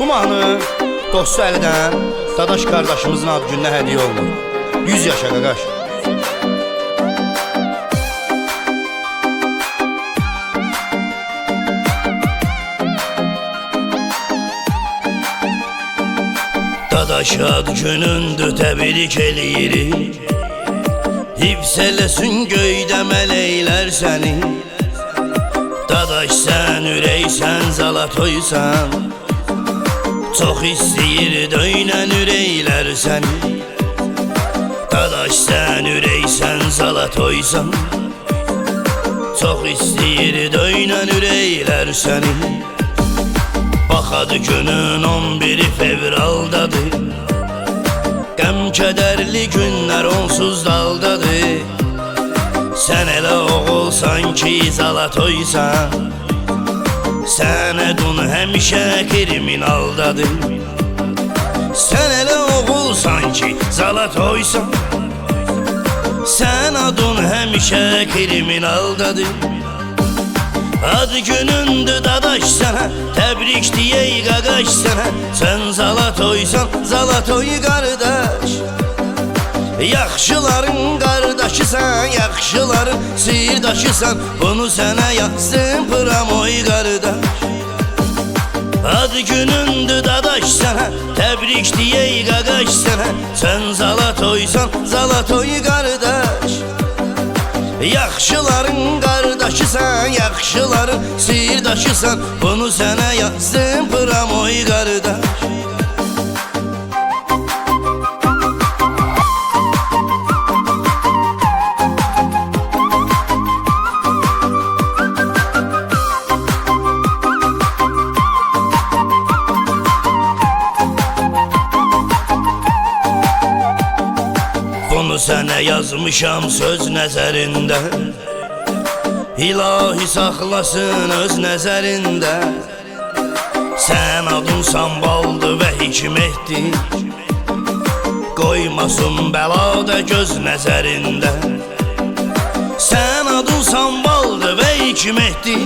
Bu mahnı dostu Əlidən Dadaş qardaşımızın ad gününə hədiyyə olunur. 100 yaşa qaqaş Dadaş ad günündür təbrik eləyirik Hifz eləsin göydə mələklər səni. Dadaş sən ürəksən zalatoysan Çox istəyir döynən ürəklər səni Dadaş sən ürəksən zalatoysan Çox istəyir döynən ürəklər səni Baxadı günün 11 fevraldadır Qəm kədərli günlər onsuz daldadır Sən elə oğulsan ki zalatoysan Sənədun həmişə kriminaldadır Sən elə oğulsan ki zalatoysan Sən adın həmişə kriminaldadır Ad günündür dadaş sənə Təbrik deyək qaqaş sənə Sən zalatoysan zalatoy qardaş Yaxşıların qardaşısan Yaxşıların sirdaşısan. Bunu sənə yazsın pramoy qardaş Ad günündür dadaş sənə Təbrik deyək qaqaş sənə Sən zalatoysan zalatoy qardaş Yaxşıların qardaşısan, yaxşıların sirdaşısan Bunu sənə yazsın pramoy qardaş sənə yazmışam söz nəzərində. İlahi saxlasın öz nəzərində. Sən adın sambaldı və hikmətdir. Qoymasın bəlada göz nəzərində. Sən adın sambaldı və hikmətdir.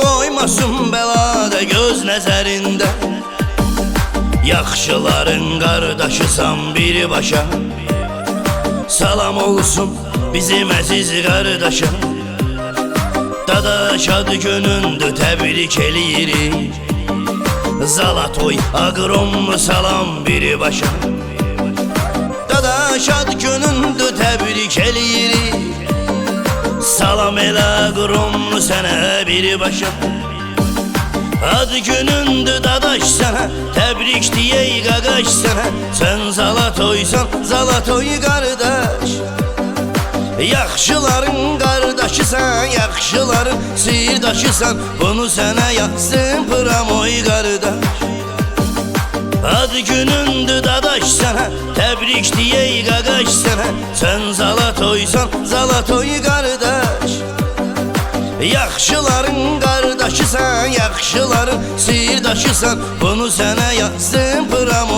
Qoymasın bəlada göz nəzərində Yaxşıların qardaşısan birbaşa Salam olsun bizim əziz qardaşa Dadaş ad günündür təbrik eləyirik Zalatoy aqrommu salam birbaşa Dadaş ad günündür təbrik eləyirik Salam elə aqrommu sənə birbaşa Ad günündür dadaş sənə Təbrik deyək qaqaş sənə Sən zalatoysan zalatoy qardaş Yaxşıların qardaşısan Yaxşıların sirdaşısan Bunu sənə yazsın pramoy qardaş Ad günündür dadaş sənə Təbrik deyək qaqaş sənə Sən zalatoysan zalatoy qardaş Yaxşıların qardaşısan, yaxşıların sirdaşısan Bunu sənə pramoy qardaş